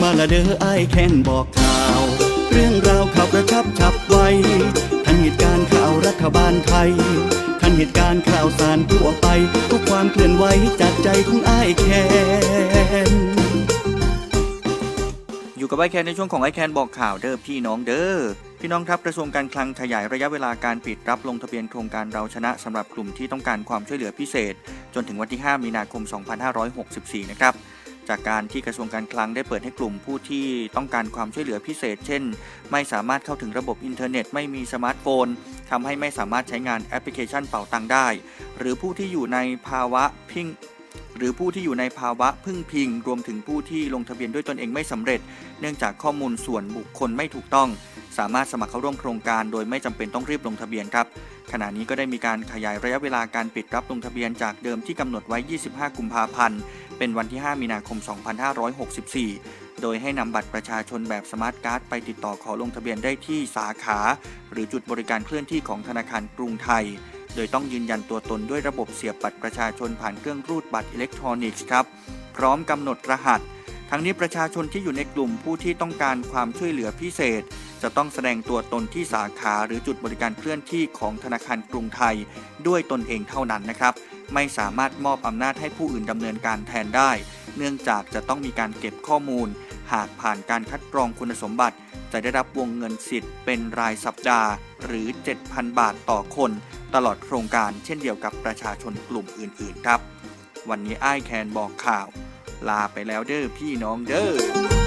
มาละเด้อไอายแค้นบอกข่าว เรื่องราวข่าวกระชับฉับไวทันเหตุการณ์ข่าวรัฐบาลไทย ทันเหตุการณ์ข่าวสารทั่วไป ทุกความเคลื่อนไหวจากใจของไอายแค้นอยู่กับไอแคนในช่วงของไอแคนบอกข่าวเด้อพี่น้องเด้อ พี่น้องครับกระทรวงการคลังขยายระยะเวลาการปิดรับลงทะเบียนโครงการเราชนะสำหรับกลุ่มที่ต้องการความช่วยเหลือพิเศษ จนถึงวันที่ 5 มีนาคม 2564 นะครับจากการที่กระทรวงการคลังได้เปิดให้กลุ่มผู้ที่ต้องการความช่วยเหลือพิเศษ เช่น ไม่สามารถเข้าถึงระบบอินเทอร์เน็ต ไม่มีสมาร์ทโฟนทำให้ไม่สามารถใช้งานแอปพลิเคชันเป่าตังได้ หรือผู้ที่อยู่ในภาวะพิงหรือผู้ที่อยู่ในภาวะพึ่งพิง รวมถึงผู้ที่ลงทะเบียนด้วยตนเองไม่สำเร็จ เนื่องจากข้อมูลส่วนบุคคลไม่ถูกต้อง สามารถสมัครเข้าร่วมโครงการโดยไม่จำเป็นต้องรีบลงทะเบียนครับ ขณะนี้ก็ได้มีการขยายระยะเวลาการปิดรับลงทะเบียนจากเดิมที่กำหนดไว้ 25 กุมภาพันธ์ เป็นวันที่ 5 มีนาคม 2564 โดยให้นำบัตรประชาชนแบบสมาร์ทการ์ดไปติดต่อขอลงทะเบียนได้ที่สาขา หรือจุดบริการเคลื่อนที่ของธนาคารกรุงไทย โดยต้องยืนยันตัวตนด้วยระบบเสียบบัตรประชาชนผ่านเครื่องรูดบัตรอิเล็กทรอนิกส์ครับ พร้อมกำหนดรหัส ทั้งนี้ประชาชนที่อยู่ในกลุ่มผู้ที่ต้องการความช่วยเหลือพิเศษ จะต้องแสดงตัวตนที่สาขาหรือจุดบริการเคลื่อนที่ของธนาคารกรุงไทย ด้วยตนเองเท่านั้นนะครับ ไม่สามารถมอบอำนาจให้ผู้อื่นดำเนินการแทนได้ เนื่องจากจะต้องมีการเก็บข้อมูล หากผ่านการคัดกรองคุณสมบัติ จะได้รับวงเงินสิทธิ์เป็นรายสัปดาห์ หรือ 7,000 บาทต่อคน ตลอดโครงการเช่นเดียวกับประชาชนกลุ่มอื่นๆ ครับ วันนี้ไอ้ายแคนบอกข่าว ลาไปแล้วเด้อพี่น้องเด้อ